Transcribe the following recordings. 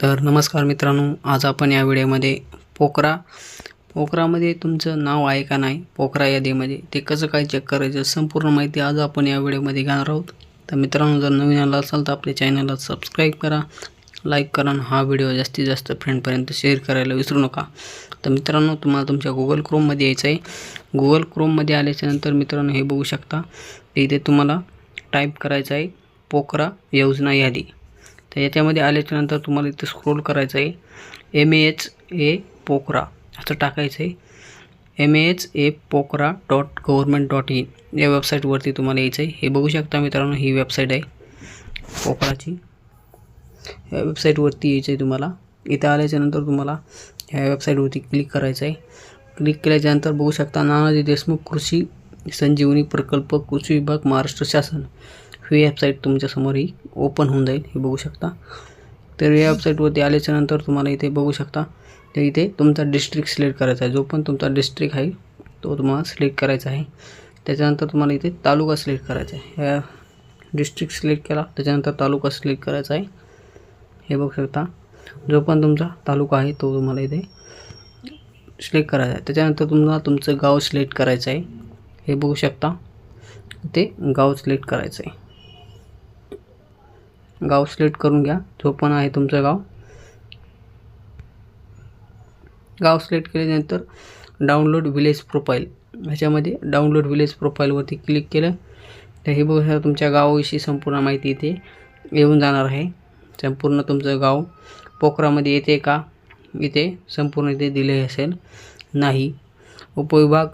तर नमस्कार मित्रांनो आज आपण या व्हिडिओमध्ये पोकरा. पोकरामध्ये तुमचं नाव आहे का नाही पोकरा यादीमध्ये ते कसं काय चेक करायचं संपूर्ण माहिती आज आपण या व्हिडिओमध्ये घेणार आहोत. तर मित्रांनो जर नवीन आला असाल तर आपल्या चॅनलला सबस्क्राईब करा लाईक करा आणि हा व्हिडिओ जास्तीत जास्त फ्रेंडपर्यंत शेअर करायला विसरू नका. तर मित्रांनो तुम्हाला तुमच्या गुगल क्रोममध्ये यायचं आहे. गुगल क्रोममध्ये आल्याच्यानंतर मित्रांनो हे बघू शकता. इथे तुम्हाला टाईप करायचं आहे पोकरा योजना यादी. तर याच्यामध्ये आल्याच्यानंतर तुम्हाला इथे स्क्रोल करायचं आहे. M A H A PoCRA असं टाकायचं आहे. M A H A Pocra dot government dot in या वेबसाईटवरती तुम्हाला यायचं आहे. हे बघू शकता मित्रांनो ही वेबसाईट आहे पोखराची या वेबसाईटवरती यायचं आहे तुम्हाला. इथं आल्याच्यानंतर तुम्हाला ह्या वेबसाईटवरती क्लिक करायचं आहे. क्लिक केल्याच्यानंतर बघू शकता नानाजी देशमुख कृषी संजीवनी प्रकल्प कृषी विभाग महाराष्ट्र शासन. ही वेबसाईट तुमच्यासमोर ही ओपन होऊन जाईल हे बघू शकता. तर या वेबसाईटवरती आल्याच्यानंतर तुम्हाला इथे बघू शकता. तर इथे तुमचा डिस्ट्रिक्ट सिलेक्ट करायचा आहे. जो पण तुमचा डिस्ट्रिक्ट आहे तो तुम्हाला सिलेक्ट करायचा आहे. त्याच्यानंतर तुम्हाला इथे तालुका सिलेक्ट करायचा आहे. या डिस्ट्रिक्ट सिलेक्ट केला त्याच्यानंतर तालुका सिलेक्ट करायचा आहे. हे बघू शकता. जो पण तुमचा तालुका आहे तो तुम्हाला इथे सिलेक्ट करायचा आहे. त्याच्यानंतर तुम्हाला तुमचं गाव सिलेक्ट करायचं आहे. हे बघू शकता. ते गाव सिलेक्ट करायचं आहे. गाव सिलेक्ट करून घ्या. जो पण आहे तुमचं गाव. गाव सिलेक्ट केल्यानंतर डाउनलोड विलेज प्रोफाईल. ह्याच्यामध्ये डाउनलोड विलेज प्रोफाईलवरती क्लिक केलं. तर हे बघा तुमच्या गावाविषयी संपूर्ण माहिती इथे येऊन जाणार आहे. संपूर्ण तुमचं गाव पोखरामध्ये येते का? इथे संपूर्ण इथे दिले असेल. नाही. उपविभाग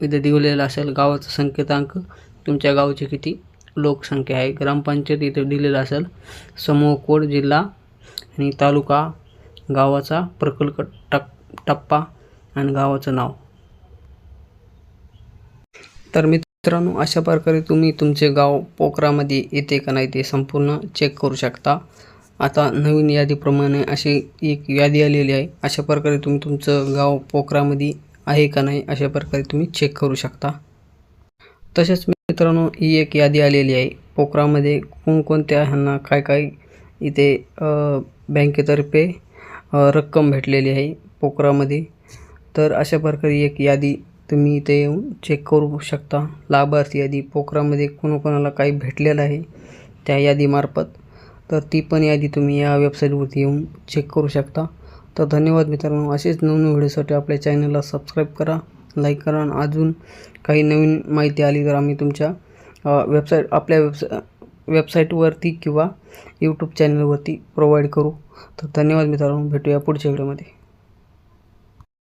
इथे दिलेला असेल गावाचा संकेतांक. तुमच्या गावची किती? लोकसंख्या आहे. ग्रामपंचायत इथे दिलेलं असेल. समूह कोड जिल्हा आणि तालुका गावाचा प्रकल्प टप टप्पा आणि गावाचं नाव. तर मित्रांनो अशा प्रकारे तुम्ही तुमचे गाव पोखरामध्ये येते का नाही ते संपूर्ण चेक करू शकता. आता नवीन यादीप्रमाणे अशी एक यादी आलेली आहे. अशा प्रकारे तुम्ही तुमचं गाव पोखरामध्ये आहे का नाही अशा प्रकारे तुम्ही चेक करू शकता. तसेच मित्रांनो ही एक यादी आलेली आहे. पोखरामध्ये कोणकोणत्या ह्यांना काय काय इथे बँकेतर्फे रक्कम भेटलेली आहे पोखरामध्ये. तर अशा प्रकारे एक यादी तुम्ही इथे येऊन चेक करू शकता. लाभार्थी यादी पोखरामध्ये कोणाकोणाला काही भेटलेलं आहे त्या यादीमार्फत तर ती पण यादी तुम्ही या वेबसाईटवरती येऊन चेक करू शकता. तर धन्यवाद मित्रांनो. असेच नवीन व्हिडिओसाठी आपल्या चॅनलला सबस्क्राईब करा. लाईक करा. आणि अजून काही नवीन माहिती आली तर आम्ही तुमच्या वेबसाईट आपल्या वेबसा वेबसाईटवरती किंवा यूट्यूब चॅनलवरती प्रोव्हाइड करू. तर धन्यवाद मित्रांनो. भेटूया पुढच्या व्हिडिओमध्ये